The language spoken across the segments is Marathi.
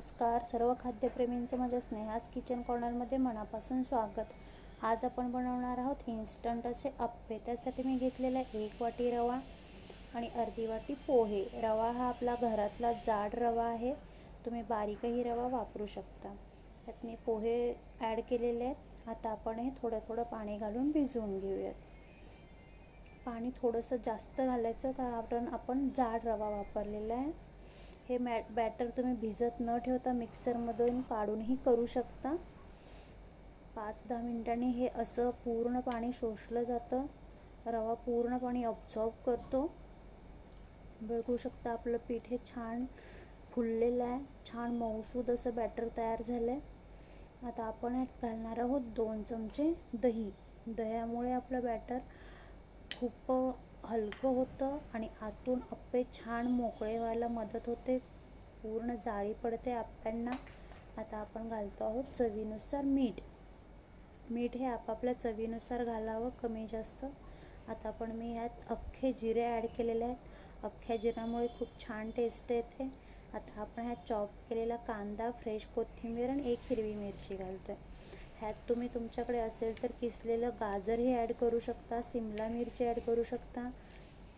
नमस्कार. सर्व खाद्यप्रेमींचं माझ्या स्नेहाच किचन कॉर्नरमध्ये मनापासून स्वागत. आज आपण बनवणार आहोत इन्स्टंट असे अप्पे. त्यासाठी मी घेतलेला आहे एक वाटी रवा आणि अर्धी वाटी पोहे. रवा हा आपला घरातला जाड रवा आहे. तुम्ही बारीकही रवा वापरू शकता. त्यात मी पोहे ॲड केलेले आहेत. आता आपण हे थोडं थोडं पाणी घालून भिजवून घेऊयात. पाणी थोडंसं जास्त घालायचं कारण आपण जाड रवा वापरलेला आहे. हे मॅ बॅटर तुम्ही भिजत न ठेवता मिक्सरमधून काढूनही करू शकता. पाच दहा मिनटांनी हे असं पूर्ण पाणी शोषलं जातं. रवा पूर्ण पाणी ऑब्झॉर्ब करतो. बघू शकता आपलं पीठ हे छान फुललेलं आहे. छान मऊसूद असं बॅटर तयार झालं आहे आता आपण यात घालणार आहोत दोन चमचे दही. दह्यामुळे आपलं बॅटर खूप हलकं होतं आणि आतून अप्पे छान मोकळे व्हायला मदत होते. पूर्ण जाळी पडते आप्प्यांना आता आपण घालतो आहोत चवीनुसार मीठ. मीठ हे आपापल्या चवीनुसार घालावं कमी जास्त. आता आपण मी ह्यात अख्खे जिरे ॲड केलेले आहेत. अख्ख्या जिऱ्यामुळे खूप छान टेस्ट येते. आता आपण ह्यात चॉप केलेला कांदा फ्रेश कोथिंबीर आणि एक हिरवी मिरची घालतो आहे ह्यात तुम्ही तुमच्याकडे असेल तर किसलेलं गाजरही ॲड करू शकता सिमला मिरची ॲड करू शकता.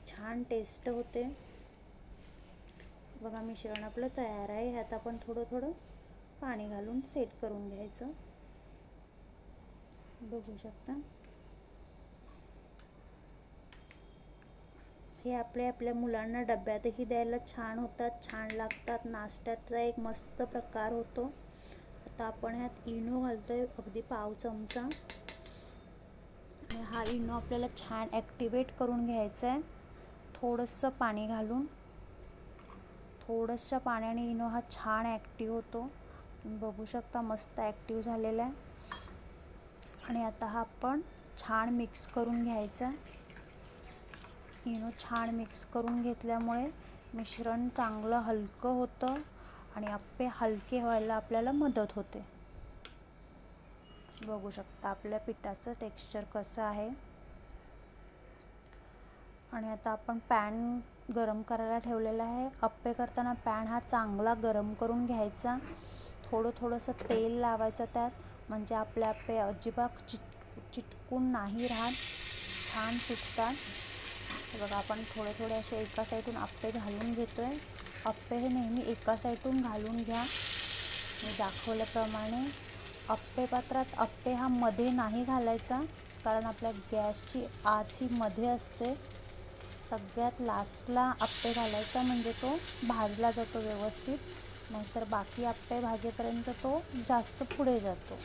छान टेस्ट होते. बघा मिश्रण आपलं तयार आहे. ह्यात आपण थोडं थोडं पाणी घालून सेट करून घ्यायचं. बघू शकता. हे आपले आपल्या मुलांना डब्यातही द्यायला छान होतात छान लागतात. नाश्त्याचा एक मस्त प्रकार होतो. आता आपण ह्यात इनो घालतोय अगदी पाव चमचा. आणि हा इनो आपल्याला छान ॲक्टिवेट करून घ्यायचा आहे थोडंसं पाणी घालून. थोडंसं पाण्याने इनो हा छान ॲक्टिव्ह होतो. तुम्ही बघू शकता मस्त ॲक्टिव्ह झालेला आहे. आणि आता हा आपण छान मिक्स करून घ्यायचा इनो छान मिक्स करून घेतल्यामुळे मिश्रण चांगलं हलकं होतं. आणि आप्पे हलके व्हायला आपल्याला मदत होते. बघू शकता आपल्या पिठाचं टेक्स्चर कसं आहे. आणि आता आपण पॅन गरम करायला ठेवलेला आहे. अप्पे करताना पॅन हा चांगला गरम करून घ्यायचा. थोडं थोडंसं तेल लावायचं त्यात. म्हणजे आपले अप्पे अजिबात चिट चिटकून नाही राहत. छान सुटतात बघा आपण थोडे थोडे असे एका साईडून अप्पे घालून घेतो आहे अप्पे हे नेहमी एका साईडून घालून घ्या. मी दाखवल्याप्रमाणे अप्पे पात्रात अप्पे हा मध्ये नाही घालायचा कारण आपल्या गॅसची आच ही मध्ये असते. सगळ्यात लास्टला अप्पे घालायचा म्हणजे तो भाजला जातो व्यवस्थित नाहीतर बाकी अप्पे भाजेपर्यंत तो जास्त पुढे जातो.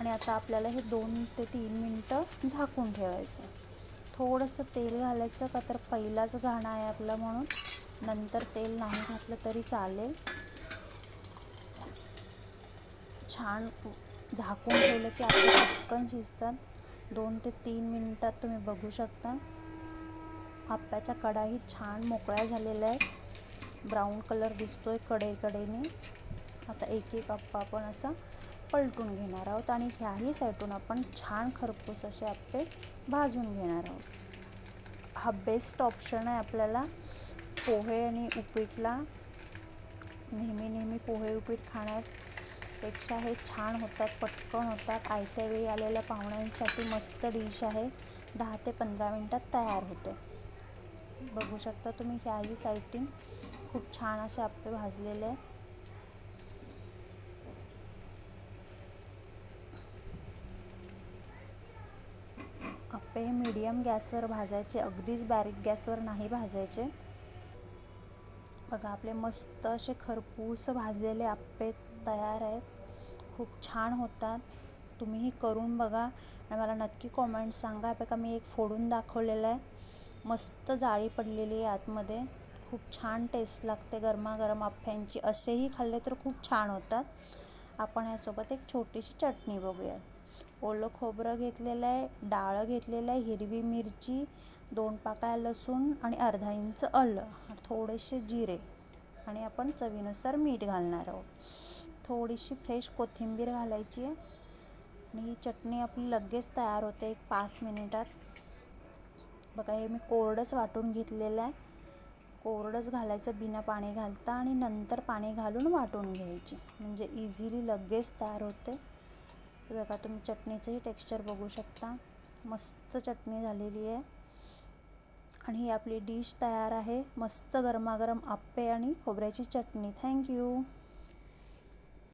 आणि आता आपल्याला हे दोन ते तीन मिनटं झाकून ठेवायचं. थोडंसं तेल घालायचं का तर पहिलाच घाणा आहे आपला म्हणून. नंतर तेल नाही घातलं तरी चालेल. छान झाकून ठेवलं की आपले पटकन शिजतात दोन ते तीन मिनिटात तुम्ही बघू शकता. आप्प्याच्या कडाही छान मोकळ्या झालेल्या आहेत. ब्राऊन कलर दिसतोय कडेकडेने आता एक एक आप्पा आपण असा पलटून घेणार आहोत आणि ह्याही साईडून आपण छान खरपूस असे आप्पे भाजून घेणार आहोत. हा बेस्ट ऑप्शन आहे आपल्याला. पोहे आणि उपीटला नेहमी नेहमी पोहे उपीट खाण्यापेक्षा हे छान होतात पटकन होतात. आयत्या वेळी आलेल्या पाहुण्यांसाठी मस्त डिश आहे. दहा ते पंधरा मिनटात तयार होते. बघू शकता तुम्ही ह्याही साईटिंग खूप छान असे आप्पे भाजलेले आपे आप्पे हे मीडियम गॅसवर भाजायचे. अगदीच बारीक गॅसवर नाही भाजायचे. बघा आपले मस्त असे खरपूस भाजलेले आप्पे तयार आहेत. खूप छान होतात. तुम्हीही करून बघा आणि मला नक्की कॉमेंट सांगा. का मी एक फोडून दाखवलेलं आहे. मस्त जाळी पडलेली आहे आतमध्ये. खूप छान टेस्ट लागते गरमागरम आप्प्यांची. असेही खाल्ले तर खूप छान होतात. आपण यासोबत एक छोटीशी चटणी बघूया ओलं खोबरं घेतलेलं आहे डाळ घेतलेलं आहे हिरवी मिरची दोन पाकळ्या लसूण आणि अर्धा इंच आलं थोडेसे जिरे. आणि आपण चवीनुसार मीठ घालणार आहोत. थोडीशी फ्रेश कोथिंबीर घालायची आहे. आणि ही चटणी आपली लगेच तयार होते एक पाच मिनिटात. बघा हे मी कोरडंच वाटून घेतलेलं आहे. कोरडंच घालायचं बिना पाणी घालता आणि नंतर पाणी घालून वाटून घ्यायची. म्हणजे इझिली लगेच तयार होते. हे बघा तुम्ही चटणीचंही टेक्स्चर बघू शकता. मस्त चटणी झालेली आहे. आणि ही आपली डिश तयार आहे. मस्त गरमागरम आप्पे आणि खोबऱ्याची चटणी. थँक्यू